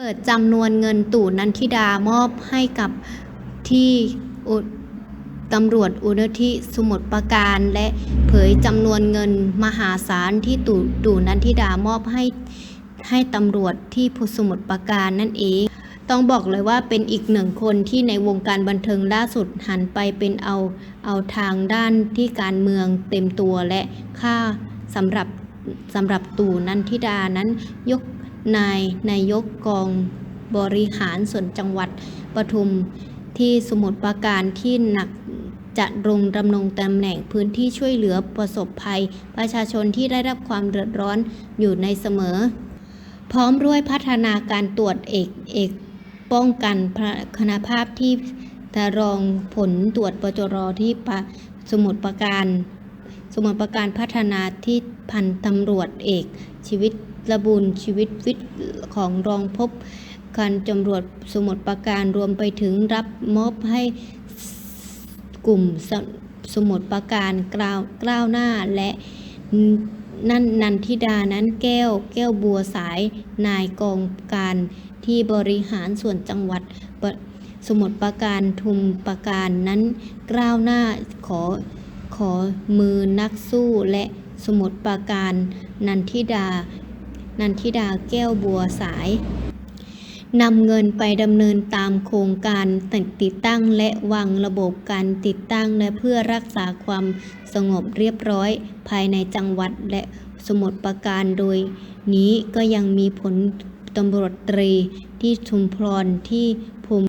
เปิดจำนวนเงินตู่นันทิดามอบให้กับที่ตำรวจอุณทิสมุทรปราการ และเผยจำนวนเงินมหาศาลที่ตู่ตู่นันทิดามอบให้ให้ตำรวจที่พุสมุทรปราการนั่นเอง ต้องบอกเลยว่าเป็นอีกหนึ่งคนที่ในวงการบันเทิงล่าสุดหันไปเป็นเอาเอาทางด้านที่การเมืองเต็มตัวและค่าสำหรับสำหรับตู่นันทิดานั้นยก นายนายกกองบริหารส่วนจังหวัดปทุมที่สมุทรปราการที่หนักจะลงดำรงตำแหน่งพื้นที่ช่วยเหลือประสบภัย ประชาชนที่ได้รับความเดือดร้อนอยู่ในเสมอ พร้อมด้วยพัฒนาการตรวจเอกเอกป้องกันคณภาพที่ทรองผลตรวจปจรที่ปสมุทรปราการ สมุทรปราการพัฒนาที่พันตำรวจเอก ชีวิตระบุญชีวิตวิทย์ของรองพบการตำรวจสมุทรปราการรวมไปถึงรับมอบให้กลุ่มสสมุทรปราการกล้าวกล้าวหน้าและนั่นนันทิดานั้นแก้วแก้วบัวสายนายกองการที่บริหารส่วนจังหวัดสมุทรปราการทุมปราการนั้นกล้าวหน้าขอ ขอมือนักสู้และสมุทรปราการนันทิดา นันทิดาแก้วบัวสายนำเงินไปดำเนินตามโครงการติดตั้งและวางระบบการติดตั้งและเพื่อรักษาความสงบเรียบร้อย ภายในจังหวัดและสมุทรปราการโดย นี้ก็ยังมีผลตำรวจตรีที่ชุมพรที่